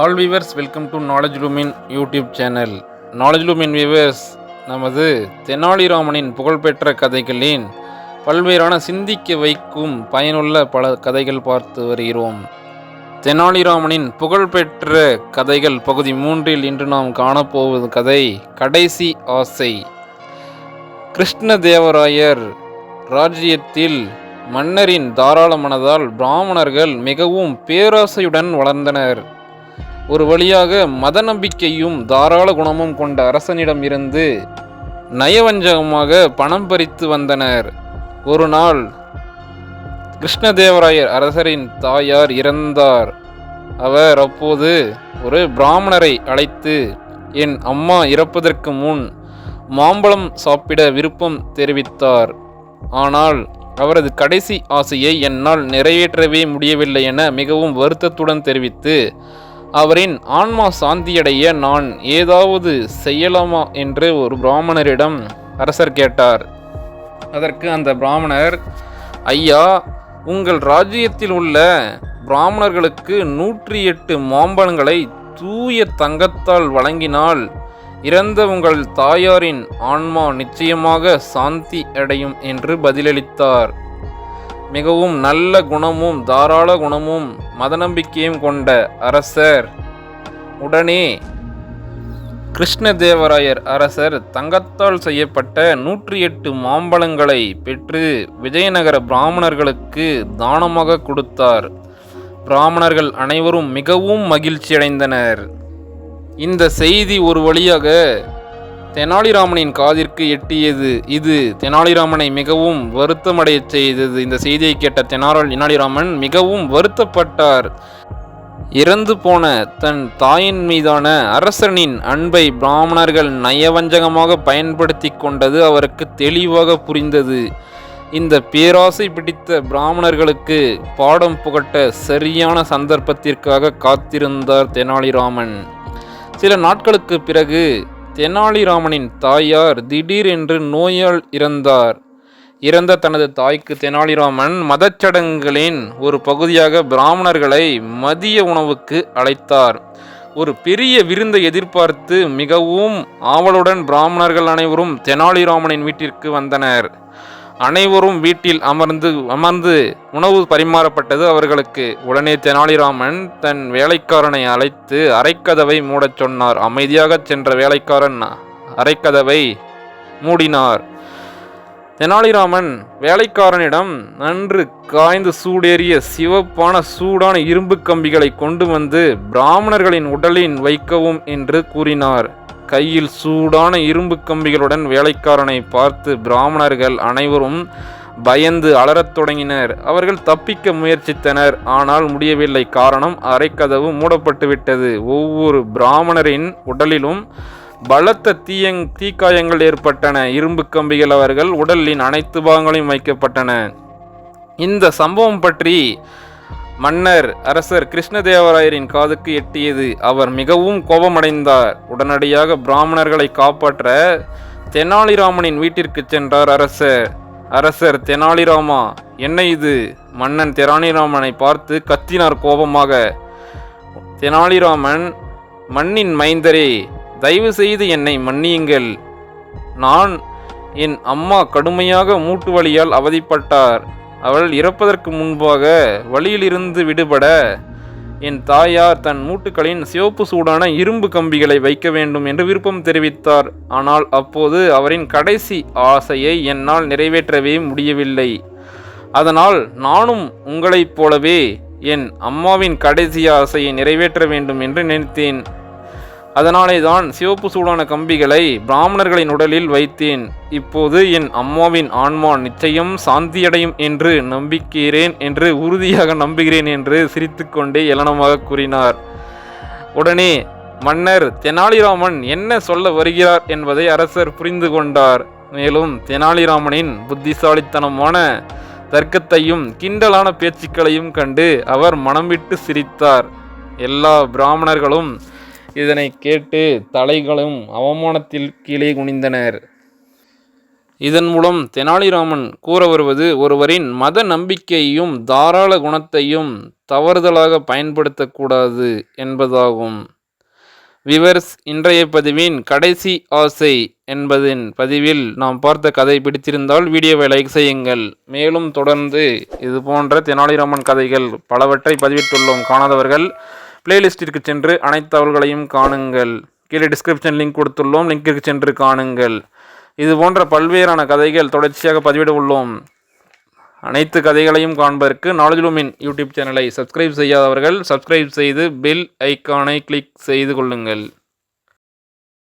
All viewers welcome to knowledge Lumin YouTube channel knowledge Lumin viewers நமது தெனாலிராமனின் புகழ்பெற்ற கதைகளின் பல்வேறான சிந்திக்க வைக்கும் பயனுள்ள பல கதைகள் பார்த்து வருகிறோம். தெனாலிராமனின் புகழ்பெற்ற கதைகள் பகுதி மூன்றில் இன்று நாம் காணப்போவது கதை கடைசி ஆசை. கிருஷ்ணதேவராயர் ராஜ்யத்தில் மன்னரின் தாராள மனதால் பிராமணர்கள் மிகவும் பேராசையுடன் வளர்ந்தனர். ஒரு வழியாக மத நம்பிக்கையும் தாராள குணமும் கொண்ட அரசனிடம் இருந்து நயவஞ்சகமாக பணம் பறித்து வந்தனர். ஒரு நாள் கிருஷ்ணதேவராயர் அரசரின் தாயார் இறந்தார். அவர் அப்போது ஒரு பிராமணரை அழைத்து என் அம்மா இறப்பதற்கு முன் மாம்பழம் சாப்பிட விருப்பம் தெரிவித்தார். ஆனால் அவரது கடைசி ஆசையை என்னால் நிறைவேற்றவே முடியவில்லை என மிகவும் வருத்தத்துடன் தெரிவித்து அவரின் ஆன்மா சாந்தியடைய நான் ஏதாவது செய்யலாமா என்று ஒரு பிராமணரிடம் அரசர் கேட்டார். அதற்கு அந்த பிராமணர் ஐயா உங்கள் ராஜ்யத்தில் உள்ள பிராமணர்களுக்கு நூற்றி எட்டு மாம்பழங்களை தூய தங்கத்தால் வழங்கினால் இறந்த உங்கள் தாயாரின் ஆன்மா நிச்சயமாக சாந்தி அடையும் என்று பதிலளித்தார். மிகவும் நல்ல குணமும் தாராள குணமும் மதநம்பிக்கையும் கொண்ட அரசர். உடனே கிருஷ்ணதேவராயர் அரசர் தங்கத்தால் செய்யப்பட்ட நூற்றி எட்டு மாம்பழங்களை பெற்று விஜயநகர பிராமணர்களுக்கு தானமாக கொடுத்தார். பிராமணர்கள் அனைவரும் மிகவும் மகிழ்ச்சியடைந்தனர். இந்த செய்தி ஒரு வழியாக தெனாலிராமனின் காதிற்கு எட்டியது இது. தெனாலிராமனை மிகவும் வருத்தமடையச் செய்தது. இந்த செய்தியை கேட்ட தெனாரல் தெனாலிராமன் மிகவும் வருத்தப்பட்டார். இறந்து போன தன் தாயின் மீதான அரசனின் அன்பை பிராமணர்கள் நயவஞ்சகமாக பயன்படுத்தி கொண்டது அவருக்கு தெளிவாக புரிந்தது. இந்த பேராசை பிடித்த பிராமணர்களுக்கு பாடம் புகட்ட சரியான சந்தர்ப்பத்திற்காக காத்திருந்தார் தெனாலிராமன். சில நாட்களுக்கு பிறகு தெனாலிராமனின் தாயார் திடீரென்று நோயால் இறந்தார். இறந்த தனது தாய்க்கு தெனாலிராமன் மதச்சடங்குகளின் ஒரு பகுதியாக பிராமணர்களை மதிய உணவுக்கு அழைத்தார். ஒரு பெரிய விருந்தை எதிர்பார்த்து மிகவும் ஆவலுடன் பிராமணர்கள் அனைவரும் தெனாலிராமனின் வீட்டிற்கு வந்தனர். அனைவரும் வீட்டில் அமர்ந்து அமர்ந்து உணவு பரிமாறப்பட்டது அவர்களுக்கு. உடனே தெனாலிராமன் தன் வேலைக்காரனை அழைத்து அரைக்கதவை மூடச் சொன்னார். அமைதியாகச் சென்ற வேலைக்காரன் அரைக்கதவை மூடினார். தெனாலிராமன் வேலைக்காரனிடம் நன்று காய்ந்து சூடேறிய சிவப்பான சூடான இரும்பு கம்பிகளை கொண்டு வந்து பிராமணர்களின் உடலின் வைக்கவும் என்று கூறினார். கையில் சூடான இரும்பு கம்பிகளுடன் வேலைக்காரனை பார்த்து பிராமணர்கள் அனைவரும் பயந்து அலறத் தொடங்கினர். அவர்கள் தப்பிக்க முயற்சித்தனர். ஆனால் முடியவில்லை. காரணம் அரைக்கதவு மூடப்பட்டுவிட்டது. ஒவ்வொரு பிராமணரின் உடலிலும் பலத்த தீயங் தீக்காயங்கள் ஏற்பட்டன. இரும்பு கம்பிகள் அவர்கள் உடலின் அனைத்து பாகங்களையும் வைக்கப்பட்டன. இந்த சம்பவம் பற்றி மன்னர் அரசர் கிருஷ்ணதேவராயரின் காதுக்கு எட்டியது. அவர் மிகவும் கோபமடைந்தார். உடனடியாக பிராமணர்களை காப்பாற்ற தெனாலிராமனின் வீட்டிற்கு சென்றார் அரசர். அரசர் தெனாலிராமா என்ன இது? மன்னன் தெனாலிராமனை பார்த்து கத்தினார் கோபமாக. தெனாலிராமன் மண்ணின் மைந்தரே தயவு செய்து என்னை மன்னியுங்கள். நான் என் அம்மா கடுமையாக மூட்டு வலியால் அவதிப்பட்டார். அவள் இறப்பதற்கு முன்பாக வழியிலிருந்து விடுபட என் தாயார் தன் மூட்டுக்களின் சிவப்பு சூடான இரும்பு கம்பிகளை வைக்க வேண்டும் என்று விருப்பம் தெரிவித்தார். ஆனால் அப்போது அவரின் கடைசி ஆசையை என்னால் நிறைவேற்றவே முடியவில்லை. அதனால் நானும் உங்களைப் போலவே என் அம்மாவின் கடைசி ஆசையை நிறைவேற்ற வேண்டும் என்று நினைத்தேன். அதனாலே தான் சிவப்பு சூடான கம்பிகளை பிராமணர்களின் உடலில் வைத்தேன். இப்போது என் அம்மாவின் ஆன்மா நிச்சயம் சாந்தியடையும் என்று நம்பிக்கிறேன் என்று உறுதியாக நம்புகிறேன் என்று சிரித்துக்கொண்டே எலனமாக கூறினார். உடனே மன்னர் தெனாலிராமன் என்ன சொல்ல வருகிறார் என்பதை அரசர் புரிந்து கொண்டார். மேலும் தெனாலிராமனின் புத்திசாலித்தனமான தர்க்கத்தையும் கிண்டலான பேச்சுக்களையும் கண்டு அவர் மனம் விட்டு சிரித்தார். எல்லா பிராமணர்களும் இதனை கேட்டு தலைகளும் அவமானத்தில் கீழே குனிந்தனர். இதன் மூலம் தெனாலிராமன் கூற வருவது ஒருவரின் மத நம்பிக்கையையும் தாராள குணத்தையும் தவறுதலாக பயன்படுத்தக்கூடாது என்பதாகும். விவர்ஸ் இன்றைய பதிவின் கடைசி ஆசை என்பதின் பதிவில் நாம் பார்த்த கதை பிடித்திருந்தால் வீடியோவை லைக் செய்யுங்கள். மேலும் தொடர்ந்து இது போன்ற தெனாலிராமன் கதைகள் பலவற்றை பதிவிட்டுள்ளோம். காணாதவர்கள் பிளேலிஸ்டிற்கு சென்று அனைத்து தகவல்களையும் காணுங்கள். கீழே டிஸ்கிரிப்ஷன் லிங்க் கொடுத்துள்ளோம். லிங்கிற்கு சென்று காணுங்கள். இது போன்ற பல்வேறான கதைகள் தொடர்ச்சியாக பதிவிட உள்ளோம். அனைத்து கதைகளையும் காண்பதற்கு நாலேஜ் லூமின் யூடியூப் சேனலை சப்ஸ்கிரைப் செய்யாதவர்கள் சப்ஸ்கிரைப் செய்து பெல் ஐக்கானை கிளிக் செய்து கொள்ளுங்கள்.